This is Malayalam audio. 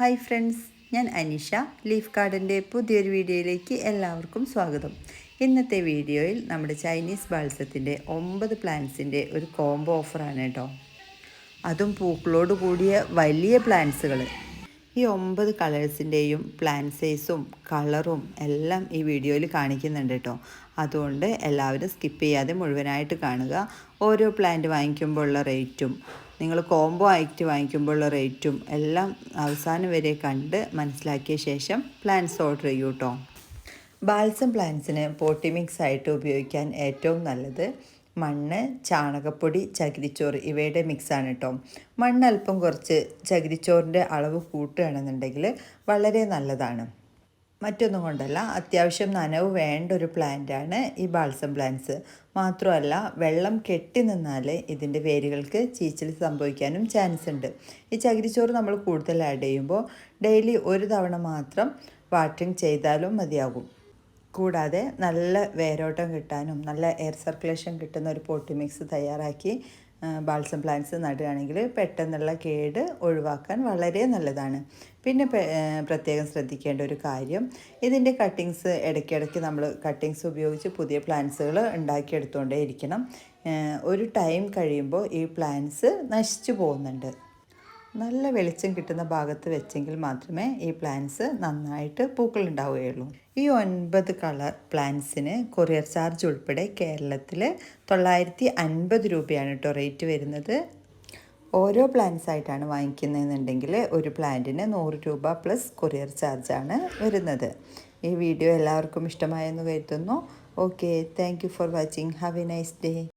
ഹായ് ഫ്രണ്ട്സ് ഞാൻ അനിഷ. ലീഫ് ഗാർഡന്റെ പുതിയൊരു വീഡിയോയിലേക്ക് എല്ലാവർക്കും സ്വാഗതം. ഇന്നത്തെ വീഡിയോയിൽ നമ്മുടെ ചൈനീസ് ബാൾസത്തിന്റെ ഒമ്പത് പ്ലാന്റ്സിന്റെ ഒരു കോംബോ ഓഫറാണ് കേട്ടോ. അതും പൂക്കളോട് കൂടിയ വലിയ പ്ലാന്റ്സുകൾ ഈ ഒമ്പത് കളേഴ്സിന്റെയും പ്ലാന്റ് സൈസും കളറും എല്ലാം ഈ വീഡിയോയിൽ കാണിക്കുന്നുണ്ട് കേട്ടോ. അതുകൊണ്ട് എല്ലാവരും സ്കിപ്പ് ചെയ്യാതെ മുഴുവനായിട്ട് കാണുക. ഓരോ പ്ലാന്റ് വാങ്ങിക്കുമ്പോൾ ഉള്ള റേറ്റും നിങ്ങൾ കോംബോ ആയിട്ട് വാങ്ങിക്കുമ്പോഴുള്ള റേറ്റും എല്ലാം അവസാനം വരെ കണ്ട് മനസ്സിലാക്കിയ ശേഷം പ്ലാൻസ് ഓർഡർ ചെയ്യൂ കേട്ടോ ബാൽസം പ്ലാന്റ്സിന് പോട്ടി മിക്സ് ആയിട്ട് ഉപയോഗിക്കാൻ ഏറ്റവും നല്ലത് മണ്ണ് ചാണകപ്പൊടി ചകിരിച്ചോറ് ഇവയുടെ മിക്സാണ് കേട്ടോ മണ്ണ് അല്പം കുറച്ച് ചകിരിച്ചോറിന്റെ അളവ് കൂട്ടുകയാണെന്നുണ്ടെങ്കിൽ വളരെ നല്ലതാണ്. മറ്റൊന്നും കൊണ്ടല്ല. അത്യാവശ്യം നനവ് വേണ്ട ഒരു പ്ലാന്റാണ് ഈ ബാൾസം പ്ലാന്റ്സ് മാത്രമല്ല വെള്ളം കെട്ടി നിന്നാൽ ഇതിന്റെ വേരുകൾക്ക് ചീച്ചിൽ സംഭവിക്കാനും ചാൻസ് ഉണ്ട്. ഈ ചകിരിച്ചോറ് നമ്മൾ കൂടുതൽ ആഡ് ചെയ്യുമ്പോൾ ഡെയിലി ഒരു തവണ മാത്രം വാട്ടറിങ് ചെയ്താലും മതിയാകും. കൂടാതെ നല്ല വേരോട്ടം കിട്ടാനും നല്ല എയർ സർക്കുലേഷൻ കിട്ടുന്ന ഒരു പോട്ടി മിക്സ് തയ്യാറാക്കി ബാൾസം പ്ലാന്റ്സ് നടുകയാണെങ്കിൽ പെട്ടെന്നുള്ള കേട് ഒഴിവാക്കാൻ വളരെ നല്ലതാണ്. പിന്നെ പ്രത്യേകം ശ്രദ്ധിക്കേണ്ട ഒരു കാര്യം ഇതിന്റെ കട്ടിങ്സ് ഇടയ്ക്കിടയ്ക്ക് നമ്മൾ കട്ടിങ്സ് ഉപയോഗിച്ച് പുതിയ പ്ലാന്റ്സുകൾ ഉണ്ടാക്കിയെടുത്തുകൊണ്ടേ ഇരിക്കണം. ഒരു ടൈം കഴിയുമ്പോൾ ഈ പ്ലാന്റ്സ് നശിച്ചു പോകുന്നുണ്ട്. നല്ല വെളിച്ചം കിട്ടുന്ന ഭാഗത്ത് വെച്ചെങ്കിൽ മാത്രമേ ഈ പ്ലാന്റ്സ് നന്നായിട്ട് പൂക്കൾ ഉണ്ടാവുകയുള്ളൂ ഈ ഒൻപത് കളർ പ്ലാന്റ്സിന് കൊറിയർ ചാർജ് ഉൾപ്പെടെ കേരളത്തിൽ തൊള്ളായിരത്തി അൻപത് രൂപയാണ് കേട്ടോ റേറ്റ് വരുന്നത്. ഓരോ പ്ലാന്റ്സ് ആയിട്ടാണ് വാങ്ങിക്കുന്നതെന്നുണ്ടെങ്കിൽ ഒരു പ്ലാന്റിന് നൂറ് രൂപ പ്ലസ് കൊറിയർ ചാർജാണ് വരുന്നത്. ഈ വീഡിയോ എല്ലാവർക്കും ഇഷ്ടമായെന്ന് കരുതുന്നു. Okay thank for watching have a nice day